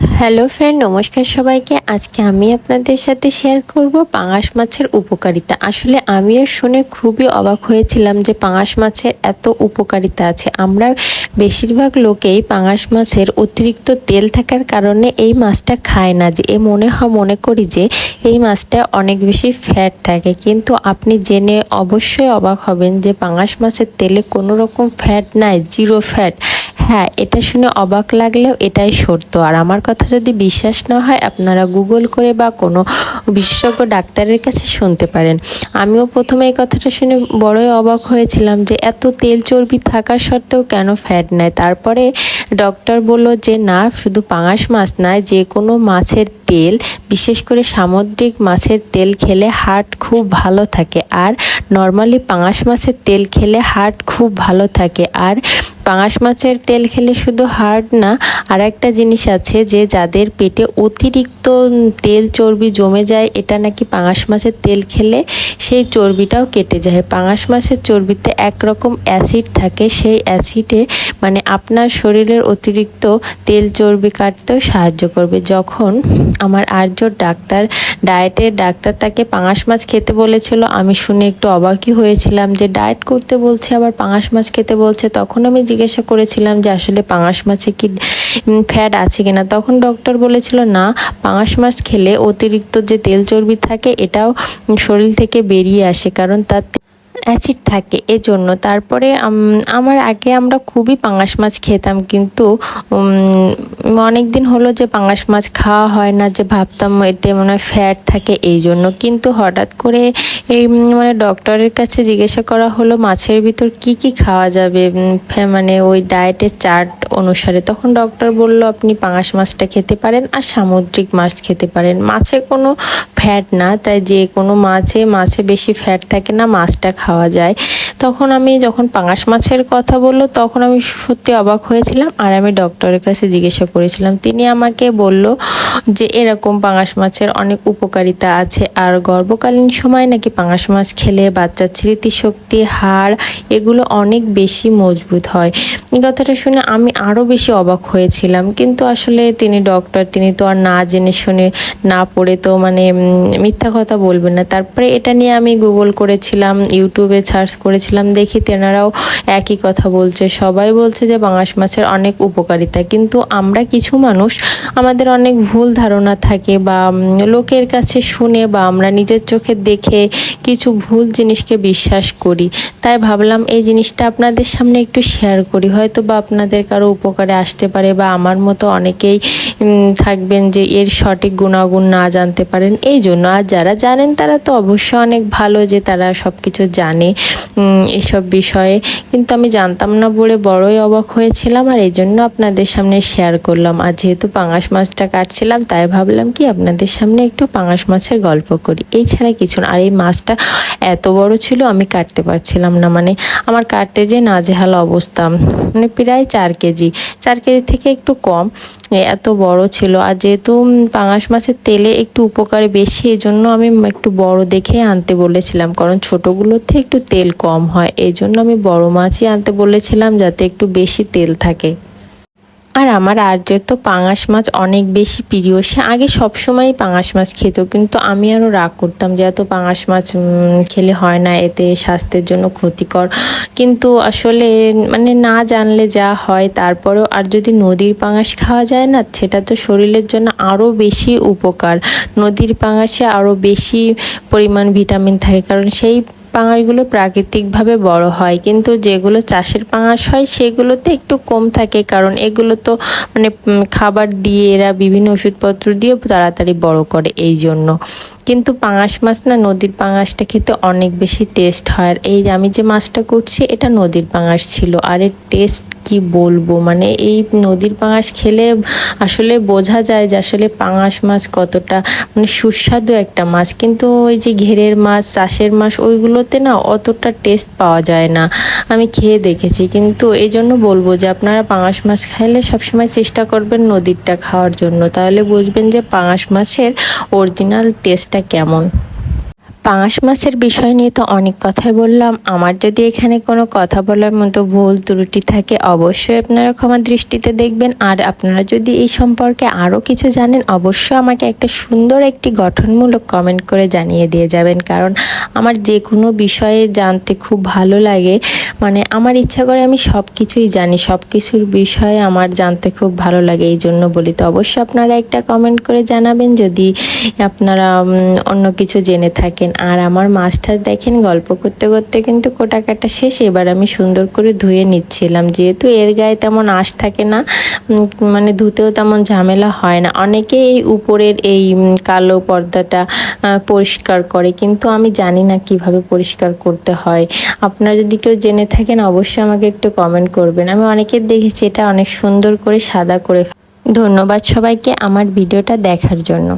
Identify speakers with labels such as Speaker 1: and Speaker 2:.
Speaker 1: Hello friend নমস্কার সবাইকে। আজকে আমি আপনাদের সাথে শেয়ার করব পাঙাশ মাছের উপকারিতা। আসলে আমিও শুনে খুবই অবাক হয়েছিলাম যে পাঙাশ মাছের এত উপকারিতা আছে। আমরা বেশিরভাগ লোকেই পাঙাশ মাছের অতিরিক্ত তেল থাকার কারণে এই মাছটা খায় না। যে এ মনে হয়, মনে করি যে এই মাছটা অনেক বেশি ফ্যাট থাকে। কিন্তু আপনি জেনে অবশ্যই অবাক হবেন যে পাঙাশ মাছের তেলে কোনো রকম ফ্যাট নাই জিরো ফ্যাট হ্যাঁ এটা শুনে অবাক লাগলেও এটাই সত্য। আর আমার কথা যদি বিশ্বাস না হয়, আপনারা গুগল করে বা কোনো বিশেষজ্ঞ ডাক্তারের কাছে শুনতে পারেন। আমিও প্রথমে এই কথাটা শুনে বড়ই অবাক হয়েছিলাম যে, এত তেল চর্বি থাকার সত্ত্বেও কেন ফ্যাট নেয়? তারপরে ডক্টর বলল যে, না, শুধু পাঙাশ মাছ নয়, যে কোনো মাছের তেল, বিশেষ করে সামুদ্রিক মাছের তেল খেলে হার্ট খুব ভালো থাকে। আর নর্মালি পাঙাশ মাছের তেল খেলে হার্ট খুব ভালো থাকে। আর পাঙাশ মাছের তেল খেলে শুধু হার্ট না আর একটা জিনিস আছে যে যাদের পেটে অতিরিক্ত তেল চর্বি জমে যায়, এটা নাকি পাঙাশ মাছের তেল খেলে সেই চর্বিটাও কেটে যায়। পাঙাশ মাছের চর্বিতে একরকম অ্যাসিড থাকে, সেই অ্যাসিডে মানে আপনার শরীরের অতিরিক্ত তেল চর্বি কাটতেও সাহায্য করবে। যখন আমার আর্য ডাক্তার, ডায়েটের ডাক্তার তাকে পাঙাশ মাছ খেতে বলেছিল, আমি শুনে একটু অবাকই হয়েছিলাম যে ডায়েট করতে বলছে, আবার পাঙাশ মাছ খেতে বলছে, তখন আমি জিজ্ঞাসা করেছিলাম যে আসলে পাঙাশ মাছে কি ফ্যাট আছে কিনা। তখন ডক্টর বলেছিল, না, পাঙাশ মাছ খেলে অতিরিক্ত যে তেল চর্বি থাকে, এটাও শরীর থেকে বেরিয়ে আসে, কারণ তার অ্যাসিড থাকে এজন্য। তারপরে আমার আগে আমরা খুবই পাঙাশ মাছ খেতাম কিন্তু অনেক দিন হলো যে পাঙাশ মাছ খাওয়া হয় না, যে ভাবতাম এতে মনে হয় ফ্যাট থাকে এই জন্য কিন্তু হঠাৎ করে এই মানে ডক্টরের কাছে জিজ্ঞাসা করা হলো, মাছের ভিতর কি কি খাওয়া যাবে? মানে ওই ডায়েটের চার্ট অনুসারে। তখন ডক্টর বলল, আপনি পাঙাশ মাছটা খেতে পারেন আর সামুদ্রিক মাছ খেতে পারেন। মাছে কোনো ফ্যাট না, তাই যে কোনো মাছে মাছে বেশি ফ্যাট থাকে না, মাছটা খাওয়া যায়। তখন আমি যখন পাঙাশ মাছের কথা বলল, তখন আমি সত্যি অবাক হয়েছিলাম। আর আমি ডক্টরের কাছে জিজ্ঞাসা করেছিলাম। তিনি আমাকে বলল যে এরকম পাঙাশ মাছের অনেক উপকারিতা আছে। আর গর্ভকালীন সময় নাকি পাঙাশ মাছ খেলে বাচ্চার স্মৃতিশক্তি, হাড়, এগুলো অনেক বেশি মজবুত হয়। কথাটা শুনে আমি আরও বেশি অবাক হয়েছিলাম। কিন্তু আসলে তিনি ডক্টর তিনি তো আর না জেনে শুনে না পড়ে তো মানে মিথ্যা কথা বলবেন না। তারপরে এটা নিয়ে আমি গুগল করেছিলাম ইউটিউবে সার্চ করেছিলাম, দেখি তেনারাও একই কথা বলছে। সবাই বলছে যে বাংলাশ মাছের অনেক উপকারিতা। কিন্তু আমরা কিছু মানুষ, আমাদের অনেক ভুল ধারণা থাকে বা লোকের কাছে শুনে বা আমরা নিজের চোখে দেখে কিছু ভুল জিনিসকে বিশ্বাস করি। তাই ভাবলাম এই জিনিসটা আপনাদের সামনে একটু শেয়ার করি। হয়তো বা আপনাদের কারও উপকারে আসতে পারে বা আমার মতো অনেকেই থাকবেন যে এর সঠিক গুণাগুণ না জানতে পারেন। এই জন্য আর যারা জানেন তারা তো অবশ্যই অনেক ভালো যে তারা সব কিছু জানে এসব বিষয়ে। কিন্তু আমি জানতাম না বলে বড়ই অবাক হয়েছিলাম আর এই জন্য আপনাদের সামনে শেয়ার করলাম। আর যেহেতু পাঙাশ মাছটা কাটছিলাম তাই ভাবলাম কি আপনাদের সামনে একটু পাঙাশ মাছের গল্প করি। এই ছাড়া কিছু না। আর এই মাছটা এত বড় ছিল, আমি কাটতে পারছিলাম না। মানে আমার কাটতে যে নাজেহাল অবস্থা মানে প্রায় চার কেজি। চার কেজি থেকে একটু কম এত বড় ছিল। আর যেহেতু পাঙাশ মাছের তেলে একটু উপকার বেশি এই জন্য আমি একটু বড় দেখে আনতে বলেছিলাম। কারণ ছোটোগুলোতে একটু তেল কম হয় এই জন্য আমি বড় মাছই আনতে বলেছিলাম, যাতে একটু বেশি তেল থাকে। আর আমার আর্যের তো পাঙাশ মাছ অনেক বেশি প্রিয়। সে আগে সবসময়ই পাঙাশ মাছ খেত, কিন্তু আমি আরও রাগ করতাম যে এত পাঙাশ মাছ খেলে হয় না, এতে স্বাস্থ্যের জন্য ক্ষতিকর। কিন্তু আসলে মানে না জানলে যা হয়, তারপরেও আর যদি নদীর পাঙাশ খাওয়া যায় না, সেটা তো শরীরের জন্য আরও বেশি উপকার। নদীর পাঙাশে আরও বেশি পরিমাণ ভিটামিন থাকে, কারণ সেই পাঙাশগুলো প্রাকৃতিকভাবে বড় হয়, কিন্তু যেগুলো চাষের পাঙাশ হয় সেগুলোতে একটু কম থাকে, কারণ এগুলো তো মানে খাবার দিয়ে এরা বিভিন্ন ওষুধপত্র দিয়ে তাড়াতাড়ি বড় করে এই জন্য কিন্তু পাঙাশ মাছ না নদীর পাঙাশটা খেতে অনেক বেশি টেস্ট হয়। আর এই আমি যে মাছটা করছি, এটা নদীর পাঙাশ ছিল। আর এর টেস্ট কি বলব? মানে এই নদীর পাঙাশ খেলে আসলে বোঝা যায় যে আসলে পাঙাশ মাছ কতটা মানে সুস্বাদু একটা মাছ। কিন্তু ওই যে ঘেরের মাছ, চাষের মাছ, ওইগুলোতে না অতটা টেস্ট পাওয়া যায় না। আমি খেয়ে দেখেছি। কিন্তু এই জন্য বলব যে আপনারা পাঙাশ মাছ খাইলে সবসময় চেষ্টা করবেন নদীরটা খাওয়ার জন্য। তাহলে বুঝবেন যে পাঙাশ মাছের অরিজিনাল টেস্টটা কেমন? পাঙাশ মাছের বিষয় নিয়ে তো অনেক কথাই বললাম। আমার যদি এখানে কোনো কথা বলার মতো ভুল ত্রুটি থাকে, অবশ্যই আপনারা ক্ষমা দৃষ্টিতে দেখবেন। আর আপনারা যদি এই সম্পর্কে আরও কিছু জানেন, অবশ্যই আমাকে একটা সুন্দর একটি গঠনমূলক কমেন্ট করে জানিয়ে দিয়ে যাবেন। কারণ আমার যে কোনো বিষয়ে জানতে খুব ভালো লাগে। মানে আমার ইচ্ছা করে আমি সব কিছুই জানি সব কিছুর বিষয়ে আমার জানতে খুব ভালো লাগে এই জন্য বলি। তো অবশ্যই আপনারা একটা কমেন্ট করে জানাবেন যদি আপনারা অন্য কিছু জেনে থাকেন। আর আমার মাছটা দেখেন গল্প করতে করতে কিন্তু কোটা কাটা শেষ, এবার আমি সুন্দর করে ধুয়ে নিচ্ছিলাম। যেহেতু এর গায়ে তেমন আঁশ থাকে না মানে ধুতেও তেমন ঝামেলা হয় না। অনেকে এই উপরের এই কালো পর্দাটা পরিষ্কার করে। কিন্তু আমি জানি না কীভাবে পরিষ্কার করতে হয়। আপনারা যদি কেউ জেনে থাকেন, অবশ্যই আমাকে একটু কমেন্ট করবেন। আমি অনেকের দেখেছি, এটা অনেক সুন্দর করে সাদা করে ধন্যবাদ সবাইকে আমার ভিডিওটা দেখার জন্য।